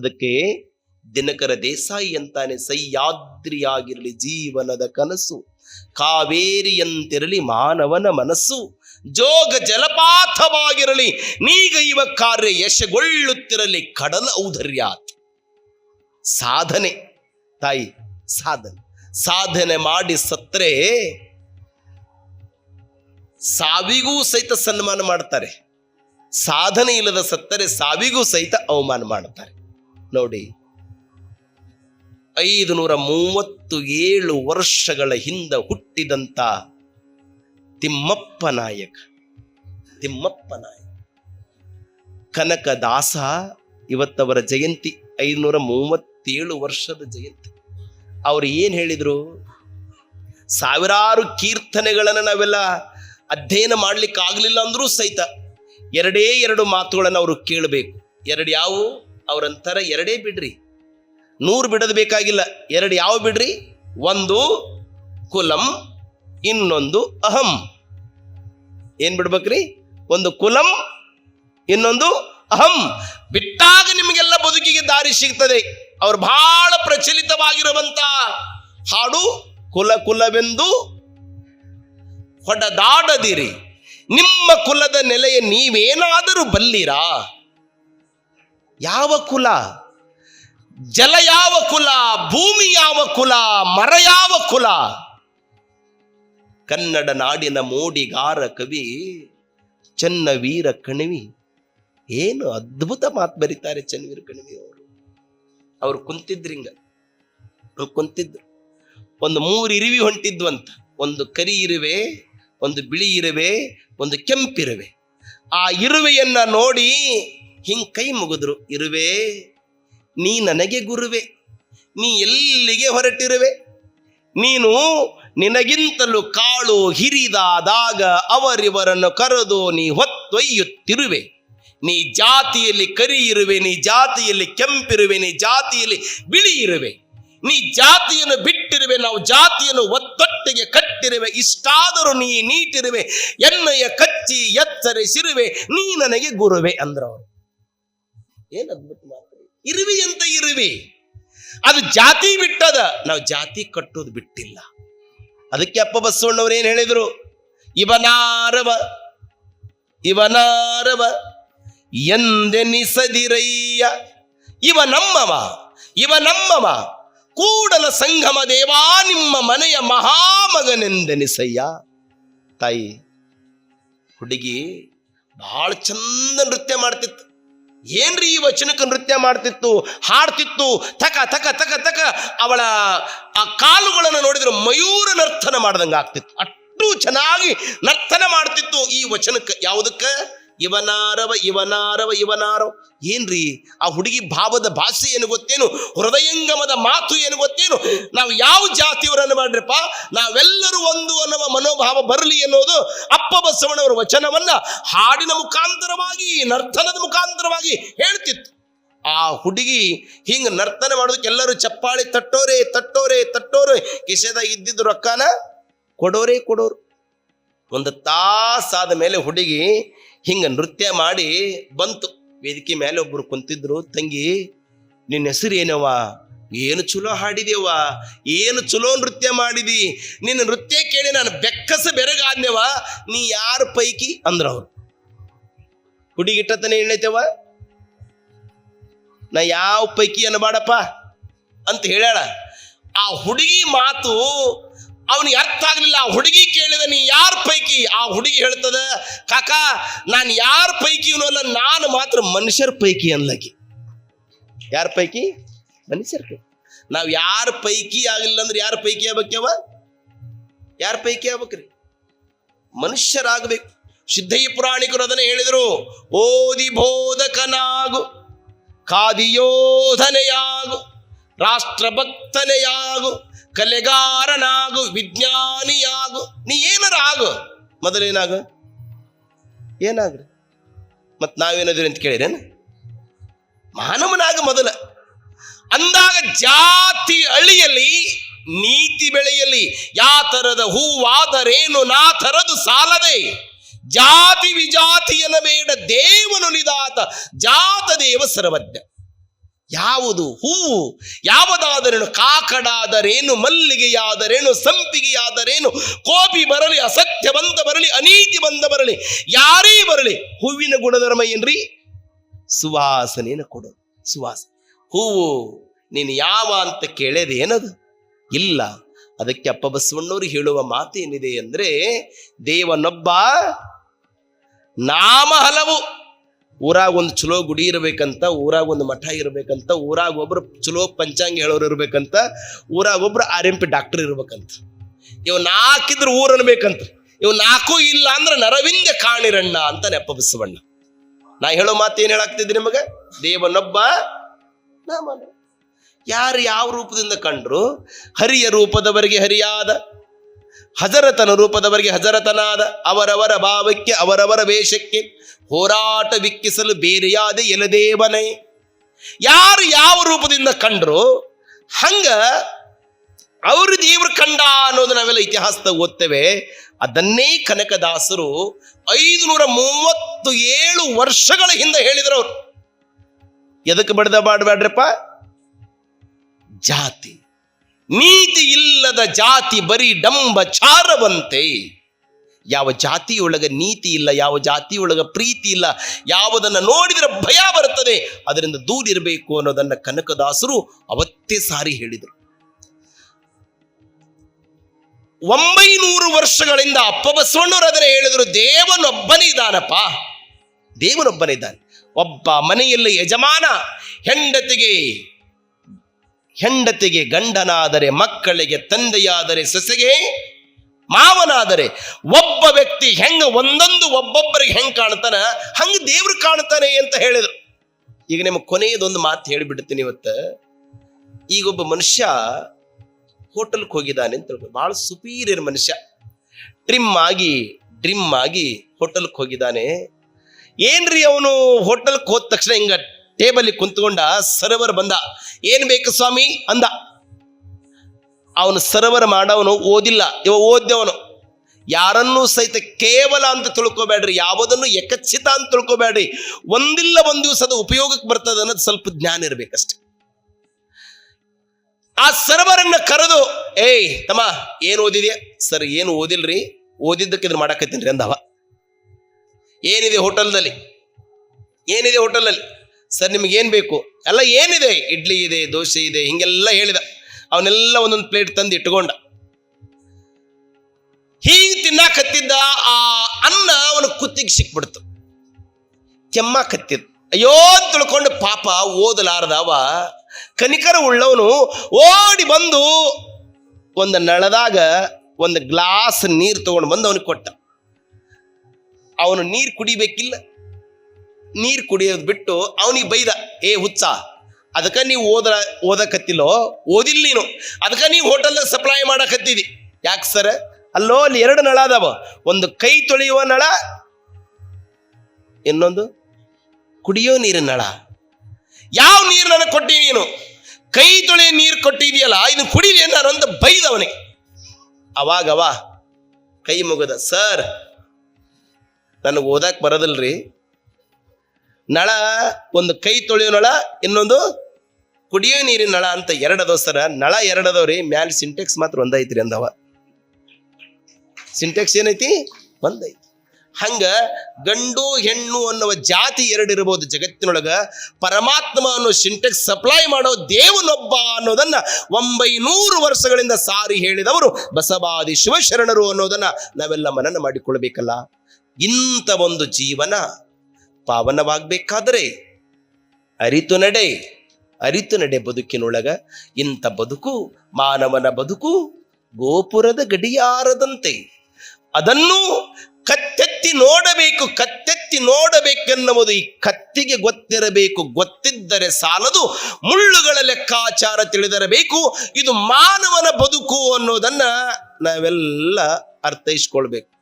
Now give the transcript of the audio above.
ಅದಕ್ಕೆ ದಿನಕರ ದೇಸಾಯಿ ಅಂತಾನೆ ಸಹ್ಯಾದ್ರಿಯಾಗಿರಲಿ ಜೀವನದ ಕನಸು. ಕಾವೇರಿಯಂತಿರಲಿ ಮಾನವನ ಮನಸ್ಸು. ಜೋಗ ಜಲಪಾತವಾಗಿರಲಿ ನೀಗೈವ ಕಾರ್ಯ ಯಶಗೊಳ್ಳುತ್ತಿರಲಿ ಕಡಲ ಔದರ್ಯ ಸಾಧನೆ ತಾಯಿ, ಸಾಧನೆ. ಸಾಧನೆ ಮಾಡಿ ಸತ್ರೆ ಸಾವಿಗೂ ಸಹಿತ ಸನ್ಮಾನ ಮಾಡ್ತಾರೆ. ಸಾಧನೆ ಇಲ್ಲದ ಸತ್ತರೆ ಸಾವಿಗೂ ಸಹಿತ ಅವಮಾನ ಮಾಡ್ತಾರೆ. ನೋಡಿ. ಐದು ನೂರ ಮೂವತ್ತು ಏಳು ವರ್ಷಗಳ ಹಿಂದೆ ಹುಟ್ಟಿದಂತ ತಿಮ್ಮಪ್ಪ ನಾಯಕ. ತಿಮ್ಮಪ್ಪ ನಾಯಕ. ಕನಕದಾಸ ಇವತ್ತವರ ಜಯಂತಿ ಐದುನೂರ ಮೂವತ್ತೇಳು ವರ್ಷದ ಜಯಂತಿ. ಅವ್ರು ಏನು ಹೇಳಿದರು? ಸಾವಿರಾರು ಕೀರ್ತನೆಗಳನ್ನು ನಾವೆಲ್ಲ ಅಧ್ಯಯನ ಮಾಡ್ಲಿಕ್ಕೆ ಆಗ್ಲಿಲ್ಲ ಅಂದ್ರೂ ಸಹಿತ ಎರಡೇ ಎರಡು ಮಾತುಗಳನ್ನು ಅವರು ಕೇಳಬೇಕು. ಎರಡು ಯಾವುವು? ಅವರಂತರ ಎರಡೇ ಬಿಡ್ರಿ. ನೂರು ಬಿಡೋದು ಬೇಕಾಗಿಲ್ಲ. ಎರಡು ಯಾವ ಬಿಡ್ರಿ? ಒಂದು ಕುಲಂ, ಇನ್ನೊಂದು ಅಹಂ. ಏನ್ ಬಿಡ್ಬೇಕ್ರಿ? ಒಂದು ಕುಲಂ, ಇನ್ನೊಂದು ಅಹಂ. ಬಿಟ್ಟಾಗ ನಿಮಗೆಲ್ಲ ಬದುಕಿಗೆ ದಾರಿ ಸಿಗ್ತದೆ. ಅವ್ರು ಬಹಳ ಪ್ರಚಲಿತವಾಗಿರುವಂತ ಹಾಡು ಕುಲ ಕುಲವೆಂದು ಹೊಡೆದಾಡದಿರಿ. ನಿಮ್ಮ ಕುಲದ ನೆಲೆಯ ನೀವೇನಾದರೂ ಬಲ್ಲಿರಾ? ಯಾವ ಕುಲ? ಜಲ ಯಾವ ಕುಲ? ಭೂಮಿ ಯಾವ ಕುಲ? ಮರ ಯಾವ ಕುಲ? ಕನ್ನಡ ನಾಡಿನ ಮೋಡಿಗಾರ ಕವಿ ಚನ್ನವೀರ ಕಣಿವಿ. ಏನು ಅದ್ಭುತ ಮಾತು ಬರೀತಾರೆ ಚನ್ನವೀರ ಕಣಿವಿ ಅವರು. ಅವ್ರು ಕುಂತಿದ್ರಿಂಗ ಅವ್ರು ಕುಂತಿದ್ರು. ಒಂದು ಮೂರು ಇರುವಿ ಹೊಂಟಿದ್ವಂತ. ಒಂದು ಕರಿ ಇರುವೆ, ಒಂದು ಬಿಳಿ ಇರುವೆ, ಒಂದು ಕೆಂಪಿರುವೆ. ಆ ಇರುವೆಯನ್ನ ನೋಡಿ ಹಿಂಗ್ ಕೈ ಮುಗಿದ್ರು, ಇರುವೆ, ನೀ ನನಗೆ ಗುರುವೆ, ನೀ ಎಲ್ಲಿಗೆ ಹೊರಟಿರುವೆ? ನೀನು ನಿನಗಿಂತಲೂ ಕಾಳು ಹಿರಿದಾದಾಗ ಅವರಿವರನ್ನು ಕರೆದು ನೀ ಹೊತ್ತೊಯ್ಯುತ್ತಿರುವೆ. ನೀ ಜಾತಿಯಲ್ಲಿ ಕರಿ ಇರುವೆ ನೀ ಜಾತಿಯಲ್ಲಿ ಕೆಂಪಿರುವೆ, ನೀ ಜಾತಿಯಲ್ಲಿ ಬಿಳಿ ಇರುವೆ ನೀ ಜಾತಿಯನ್ನು ಬಿಟ್ಟಿರುವೆ, ನಾವು ಜಾತಿಯನ್ನು ಒತ್ತೊಟ್ಟಿಗೆ ಕಟ್ಟಿರುವೆ. ಇಷ್ಟಾದರೂ ನೀ ನೀಟಿರುವೆ, ಎಣ್ಣೆಯ ಕಚ್ಚಿ ಎತ್ತರಿಸಿರುವೆ, ನೀ ನನಗೆ ಗುರುವೆ ಅಂದ್ರವರು. ಏನ್ ಅದ್ಭುತ ಮಾತು ಇರುವಿ ಅಂತ ಇರುವಿ. ಅದು ಜಾತಿ ಬಿಟ್ಟದ, ನಾವು ಜಾತಿ ಕಟ್ಟೋದು ಬಿಟ್ಟಿಲ್ಲ. ಅದಕ್ಕೆ ಅಪ್ಪ ಬಸವಣ್ಣವ್ರು ಏನು ಹೇಳಿದರು? ಇವನಾರವ ಇವನಾರವ, ಎಂದೆನಿಸದಿರಯ್ಯ ಇವ ನಮ್ಮವ ಇವ ನಮ್ಮವ ಕೂಡಲ ಸಂಗಮ ದೇವಾ, ನಿಮ್ಮ ಮನೆಯ ಮಹಾಮಗನೆಂದೆನಿಸಯ್ಯ. ತಾಯಿ, ಹುಡುಗಿ ಬಹಳ ಚಂದ ನೃತ್ಯ ಮಾಡ್ತಿತ್ತು. ಏನ್ರಿ ಈ ವಚನಕ್ಕೆ ನೃತ್ಯ ಮಾಡ್ತಿತ್ತು, ಹಾಡ್ತಿತ್ತು ತಕ ತಕ ತಕ ತಕ ಅವಳ, ಆ ಕಾಲುಗಳನ್ನು ನೋಡಿದ್ರೆ ಮಯೂರ ನರ್ತನ ಮಾಡ್ದಂಗೆ ಆಗ್ತಿತ್ತು ಅಷ್ಟು ಚೆನ್ನಾಗಿ ನರ್ತನ ಮಾಡ್ತಿತ್ತು ಈ ವಚನಕ್ಕೆ. ಯಾವುದಕ್ಕೆ? ಇವನಾರವ ಇವನಾರವ ಇವನಾರವ. ಏನ್ರಿ? ಆ ಹುಡುಗಿ ಭಾವದ ಭಾಷೆ ಏನು ಗೊತ್ತೇನು ಹೃದಯಂಗಮದ ಮಾತು ಏನು ಗೊತ್ತೇನು ನಾವು ಯಾವ ಜಾತಿಯವರನ್ನು ಮಾಡ್ರಪ್ಪ? ನಾವೆಲ್ಲರೂ ಒಂದು ಅನ್ನುವ ಮನೋಭಾವ ಬರಲಿ ಎನ್ನುವುದು ಅಪ್ಪ ಬಸವಣ್ಣವರ ವಚನವನ್ನ ಹಾಡಿನ ಮುಖಾಂತರವಾಗಿ, ನರ್ತನದ ಮುಖಾಂತರವಾಗಿ ಹೇಳ್ತಿತ್ತು. ಆ ಹುಡುಗಿ ಹಿಂಗ ನರ್ತನ ಮಾಡೋದಕ್ಕೆ ಎಲ್ಲರೂ ಚಪ್ಪಾಳಿ ತಟ್ಟೋರೆ ತಟ್ಟೋರೆ ತಟ್ಟೋರೆ. ಕಿಶೆದಾಗ ಇದ್ದಿದ್ದು ರೊಕ್ಕನ ಕೊಡೋರೆ ಕೊಡೋರು. ಒಂದು ತಾಸಾದ ಮೇಲೆ ಹುಡುಗಿ ಹಿಂಗ ನೃತ್ಯ ಮಾಡಿ ಬಂತು. ವೇದಿಕೆ ಮೇಲೆ ಒಬ್ಬರು ಕುಂತಿದ್ರು, ತಂಗಿ, ನಿನ್ನ ಹೆಸರು ಏನವ ಏನು ಚಲೋ ಹಾಡಿದೇವ ಏನು ಚಲೋ ನೃತ್ಯ ಮಾಡಿದಿ? ನಿನ್ನ ನೃತ್ಯ ಕೇಳಿ ನಾನು ಬೆಕ್ಕಸ ಬೆರಗಾದ್ನೇವ ನೀ ಯಾರ ಪೈಕಿ? ಅಂದ್ರ ಅವ್ರು. ಹುಡುಗಿಟ್ಟತನೇ ಹೇಳೈತೆವ ನಾ ಯಾವ ಪೈಕಿ ಅನ್ನಬಾಡಪ್ಪ? ಅಂತ ಹೇಳ್ಯಾಳ. ಆ ಹುಡುಗಿ ಮಾತು ಅವನಿಗೆ ಅರ್ಥ ಆಗಲಿಲ್ಲ, ಆ ಹುಡುಗಿ ಕೇಳಿದ, ನೀ ಯಾರ ಪೈಕಿ? ಆ ಹುಡುಗಿ ಹೇಳ್ತದ, ಕಾಕ, ನಾನು ಯಾರ ಪೈಕಿ ಅಲ್ಲ ನಾನು ಮಾತ್ರ ಮನುಷ್ಯರ ಪೈಕಿ ಅನ್ಲಕಿ ಯಾರ ಪೈಕಿ? ಮನುಷ್ಯರ ಪೈಕಿ. ನಾವು ಯಾರ ಪೈಕಿ ಆಗಿಲ್ಲ ಅಂದ್ರೆ ಯಾರ ಪೈಕಿ ಆಗ್ಬೇಕ್ಯವ ಯಾರ ಪೈಕಿ ಆಗ್ಬೇಕ್ರಿ? ಮನುಷ್ಯರಾಗಬೇಕು. ಸಿದ್ಧಯ್ಯ ಪುರಾಣಿಕರು ಅದನ್ನ ಹೇಳಿದರು, ಓದಿ ಬೋಧಕನಾಗು ಕಾದಿಯೋಧನೆಯಾಗು ರಾಷ್ಟ್ರಭಕ್ತನೆಯಾಗು ಕಲೆಗಾರನಾಗು, ವಿಜ್ಞಾನಿಯಾಗು. ನೀ ಏನಾರ ಆಗು ಮೊದಲೇನಾಗು ಏನಾಗ್ರಿ ಮತ್ತು ನಾವೇನದ್ರಿ ಅಂತ ಕೇಳಿದೇನು ಮಾನವನಾಗ ಮೊದಲ. ಅಂದಾಗ ಜಾತಿ ಅಳಿಯಲಿ, ನೀತಿ ಬೆಳೆಯಲಿ, ಯಾ ಥರದ ಹೂವಾದರೇನು ನಾ ಥರದು ಸಾಲದೆ. ಜಾತಿ ವಿಜಾತಿಯನ ಬೇಡ ದೇವನು ನಿದಾತ ಜಾತ ದೇವ ಸರ್ವಜ್ಞ. ಯಾವುದು ಹೂವು ಯಾವುದಾದರೇನು ಕಾಕಡಾದರೇನು, ಮಲ್ಲಿಗೆಯಾದರೇನು, ಸಂಪಿಗೆಯಾದರೇನು ಕೋಪಿ ಬರಲಿ ಅಸತ್ಯ ಬಂದ ಬರಲಿ ಅನೀತಿ ಬಂದ ಬರಲಿ ಯಾರೇ ಬರಲಿ ಹೂವಿನ ಗುಣಧರ್ಮ ಏನ್ರಿ? ಸುವಾಸನೆಯನ್ನು ಕೊಡು, ಸುವಾಸ. ಹೂವು ನೀನು ಯಾವ ಅಂತ ಕೇಳೇದೆ ಏನದು? ಇಲ್ಲ. ಅದಕ್ಕೆ ಅಪ್ಪ ಬಸವಣ್ಣವರು ಹೇಳುವ ಮಾತು ಏನಿದೆ ಅಂದ್ರೆ ದೇವನೊಬ್ಬ ನಾಮ ಹಲವು ಊರಾಗ ಒಂದು ಚಲೋ ಗುಡಿ ಇರಬೇಕಂತ, ಊರಾಗ ಒಂದು ಮಠ ಇರಬೇಕಂತ, ಊರಾಗ ಒಬ್ರು ಚಲೋ ಪಂಚಾಂಗ ಹೇಳೋರು ಇರಬೇಕಂತ, ಊರಾಗ ಒಬ್ರು ಆರ್ ಎಂ ಪಿ ಡಾಕ್ಟರ್ ಇರ್ಬೇಕಂತ. ಇವ್ ನಾಲ್ಕಿದ್ರು ಊರ್ ಅನ್ಬೇಕಂತ ಇವ್ ನಾಲ್ಕು ಇಲ್ಲ ಅಂದ್ರೆ ನರವಿಂದ ಕಾಣಿರಣ್ಣ ಅಂತ ನೆಪ ಬಸವಣ್ಣ ನಾ ಹೇಳೋ ಮಾತು ಏನ್ ಹೇಳಾಕ್ತಿದ್ದೆ ನಿಮಗೆ? ದೇವನೊಬ್ಬ ಯಾರು ಯಾವ ರೂಪದಿಂದ ಕಂಡ್ರು, ಹರಿಯ ರೂಪದವರಿಗೆ ಹರಿಯಾದ ಹಜರತನ ರೂಪದವರಿಗೆ ಹಜರತನಾದ ಅವರವರ ಭಾವಕ್ಕೆ, ಅವರವರ ವೇಷಕ್ಕೆ ಹೋರಾಟ ವಿಕ್ಕಿಸಲು ಬೇರೆಯಾದ ಎಲದೇವನೇ ಯಾರು ಯಾವ ರೂಪದಿಂದ ಕಂಡ್ರು? ಹಂಗ ಅವರು ದೇವರು ಕಂಡ ಅನ್ನೋದು ನಾವೆಲ್ಲ ಇತಿಹಾಸದ ಓದ್ತೇವೆ. ಅದನ್ನೇ ಕನಕದಾಸರು ಐದುನೂರ ಮೂವತ್ತು ಏಳು ವರ್ಷಗಳ ಹಿಂದೆ ಹೇಳಿದ್ರು ಅವರು. ಎದಕ್ಕೆ ಬಡ್ದ ಮಾಡಬೇಡ್ರಪ್ಪ ಜಾತಿ. ನೀತಿ ಇಲ್ಲದ ಜಾತಿ ಬರೀ ಡಂಬ ಚಾರವಂತೆ. ಯಾವ ಜಾತಿಯೊಳಗ ನೀತಿ ಇಲ್ಲ, ಯಾವ ಜಾತಿಯೊಳಗ ಪ್ರೀತಿ ಇಲ್ಲ, ಯಾವುದನ್ನ ನೋಡಿದ್ರೆ ಭಯ ಬರುತ್ತದೆ, ಅದರಿಂದ ದೂರ ಇರಬೇಕು ಅನ್ನೋದನ್ನ ಕನಕದಾಸರು ಅವತ್ತೇ ಸಾರಿ ಹೇಳಿದರು. ಒಂಬೈನೂರು ವರ್ಷಗಳಿಂದ ಅಪ್ಪ ಬಸವಣ್ಣರು ಅದನ್ನ ಹೇಳಿದ್ರು, ದೇವನೊಬ್ಬನೇ ಇದ್ದಾನಪ್ಪ. ದೇವನೊಬ್ಬನೇ ಇದ್ದಾನೆ. ಒಬ್ಬ ಮನೆಯಲ್ಲಿ ಯಜಮಾನ, ಹೆಂಡತಿಗೆ ಹೆಂಡತಿಗೆ ಗಂಡನಾದರೆ, ಮಕ್ಕಳಿಗೆ ತಂದೆಯಾದರೆ, ಸೊಸೆಗೆ ಮಾವನಾದರೆ, ಒಬ್ಬ ವ್ಯಕ್ತಿ ಹೆಂಗ ಒಂದೊಂದು ಒಬ್ಬೊಬ್ಬರಿಗೆ ಹೆಂಗ್ ಕಾಣ್ತಾನ, ಹಂಗ ದೇವ್ರು ಕಾಣ್ತಾನೆ ಅಂತ ಹೇಳಿದ್ರು. ಈಗ ನಿಮ್ಗೆ ಕೊನೆಯದೊಂದು ಮಾತು ಹೇಳಿಬಿಡ್ತೀನಿ ಇವತ್ತು. ಈಗ ಒಬ್ಬ ಮನುಷ್ಯ ಹೋಟೆಲ್ಗೆ ಹೋಗಿದ್ದಾನೆ ಅಂತ ಹೇಳ್ಬೋದು. ಭಾಳ ಸುಪೀರಿಯರ್ ಮನುಷ್ಯ. ಟ್ರಿಮ್ ಆಗಿ, ಡ್ರಿಮ್ ಆಗಿ ಹೋಟೆಲ್ಗೆ ಹೋಗಿದ್ದಾನೆ. ಏನ್ರಿ ಅವನು ಹೋಟೆಲ್ಗೆ ಹೋದ ತಕ್ಷಣ ಹಿಂಗ ಟೇಬಲ್ ಕುಂತ್ಕೊಂಡ ಸರ್ವರ್ ಬಂದ. ಏನು ಬೇಕು ಸ್ವಾಮಿ? ಅಂದ. ಅವನು ಸರ್ವರ್ ಮಾಡವನು, ಓದಿಲ್ಲ. ಇವ ಓದ್ದವನು ಯಾರನ್ನೂ ಸಹಿತ ಕೇವಲ ಅಂತ ತಿಳ್ಕೊಬೇಡ್ರಿ. ಯಾವುದನ್ನು ಯಕಚಿತ ಅಂತ ತಿಳ್ಕೊಬೇಡ್ರಿ. ಒಂದಿಲ್ಲ ಒಂದು ದಿವಸ ಅದು ಉಪಯೋಗಕ್ಕೆ ಬರ್ತದೆ ಅನ್ನೋದು ಸ್ವಲ್ಪ ಜ್ಞಾನ ಇರಬೇಕಷ್ಟೆ. ಆ ಸರ್ವರನ್ನ ಕರೆದು, ಏಯ್, ತಮ್ಮ, ಏನು ಓದಿದ್ಯಾ? ಸರ್, ಏನು ಓದಿಲ್ರಿ. ಓದಿದ್ದಕ್ಕೆ ಇದನ್ನ ರೀ ಅಂದವ. ಏನಿದೆ ಹೋಟೆಲ್ದಲ್ಲಿ ಏನಿದೆ ಹೋಟೆಲಲ್ಲಿ ಸರ್ ನಿಮ್ಗೆ ಏನು ಬೇಕು? ಎಲ್ಲ ಏನಿದೆ? ಇಡ್ಲಿ ಇದೆ, ದೋಸೆ ಇದೆ, ಹಿಂಗೆಲ್ಲ ಹೇಳಿದ. ಅವನ್ನೆಲ್ಲ ಒಂದೊಂದು ಪ್ಲೇಟ್ ತಂದು ಇಟ್ಕೊಂಡ. ಹೀಗೆ ತಿನ್ನಾಕತ್ತಿದ್ದ ಆ ಅನ್ನ ಅವನ ಕುತ್ತಿಗೆ ಸಿಕ್ಬಿಡ್ತು. ಕೆಮ್ಮಾಕತ್ತಿದ್ ಅಯ್ಯೋ ಅಂತ ತಿಳ್ಕೊಂಡು ಪಾಪ ಓದಲಾರದವ, ಕನಿಕರ ಉಳ್ಳವನು ಓಡಿ ಬಂದು ಒಂದು ನಳದಾಗ ಒಂದು ಗ್ಲಾಸ್ ನೀರು ತಗೊಂಡು ಬಂದು ಅವನಿಗೆ ಕೊಟ್ಟ. ಅವನು ನೀರು ಕುಡಿಬೇಕಿಲ್ಲ. ನೀರು ಕುಡಿಯೋದು ಬಿಟ್ಟು ಅವನಿಗೆ ಬೈದ, ಏ ಹುಚ್ಚ, ಅದಕ್ಕೆ ನೀವು ಓದ ಓದಕತ್ತಿಲ್ಲೋ? ಓದಿಲ್ಲ ನೀನು. ಅದಕ್ಕೆ ನೀವು ಹೋಟೆಲ್ ಸಪ್ಲೈ ಮಾಡಕತ್ತಿದಿ. ಯಾಕೆ ಸರ್? ಅಲ್ಲೋ, ಅಲ್ಲಿ ಎರಡು ನಳ ಅದಾವ. ಒಂದು ಕೈ ತೊಳೆಯುವ ನಳ, ಇನ್ನೊಂದು ಕುಡಿಯೋ ನೀರಿನ ನಳ. ಯಾವ ನೀರು ನನಗೆ ಕೊಟ್ಟಿ ನೀನು? ಕೈ ತೊಳೆಯ ನೀರು ಕೊಟ್ಟಿದೆಯಲ್ಲ ಇದನ್ನು ಕುಡಿಲಿ ನಾನು ಅಂತ ಬೈದ ಅವನಿಗೆ ಅವಾಗವ ಕೈ ಮುಗದ, ಸರ್, ನನಗೆ ಓದಕ್ಕೆ ಬರೋದಿಲ್ರಿ. ನಳ, ಒಂದು ಕೈ ತೊಳೆಯೋ ನಳ, ಇನ್ನೊಂದು ಕುಡಿಯೋ ನೀರಿನ ನಳ ಅಂತ ಎರಡದವ ಸರ. ನಳ ಎರಡದವ್ರಿ ಮ್ಯಾಲ ಸಿಂಟೆಕ್ಸ್ ಮಾತ್ರ ಒಂದೈತ್ರಿ ಅಂದವ. ಸಿಂಟೆಕ್ಸ್ ಏನೈತಿ? ಒಂದೈತಿ. ಹಂಗ ಗಂಡು ಹೆಣ್ಣು ಅನ್ನುವ ಜಾತಿ ಎರಡು ಇರಬಹುದು ಜಗತ್ತಿನೊಳಗ. ಪರಮಾತ್ಮ ಅನ್ನೋ ಸಿಂಟೆಕ್ಸ್ ಸಪ್ಲೈ ಮಾಡೋ ದೇವನೊಬ್ಬ ಅನ್ನೋದನ್ನ ಒಂಬೈನೂರು ವರ್ಷಗಳಿಂದ ಸಾರಿ ಹೇಳಿದವರು ಬಸವಾದಿ ಶಿವಶರಣರು ಅನ್ನೋದನ್ನ ನಾವೆಲ್ಲ ಮನನ ಮಾಡಿಕೊಳ್ಬೇಕಲ್ಲ. ಇಂಥ ಒಂದು ಜೀವನ ಪಾವನವಾಗಬೇಕಾದರೆ ಅರಿತು ನಡೆ ಅರಿತು ನಡೆ ಬದುಕಿನೊಳಗ ಇಂಥ ಬದುಕು, ಮಾನವನ ಬದುಕು, ಗೋಪುರದ ಗಡಿಯಾರದಂತೆ. ಅದನ್ನು ಕತ್ತೆತ್ತಿ ನೋಡಬೇಕು, ಕತ್ತೆತ್ತಿ ನೋಡಬೇಕೆನ್ನುವುದು ಈ ಕತ್ತಿಗೆ ಗೊತ್ತಿರಬೇಕು. ಗೊತ್ತಿದ್ದರೆ ಸಾಲದು, ಮುಳ್ಳುಗಳ ಲೆಕ್ಕಾಚಾರ ತಿಳಿದಿರಬೇಕು. ಇದು ಮಾನವನ ಬದುಕು ಅನ್ನೋದನ್ನ ನಾವೆಲ್ಲ ಅರ್ಥೈಸ್ಕೊಳ್ಬೇಕು.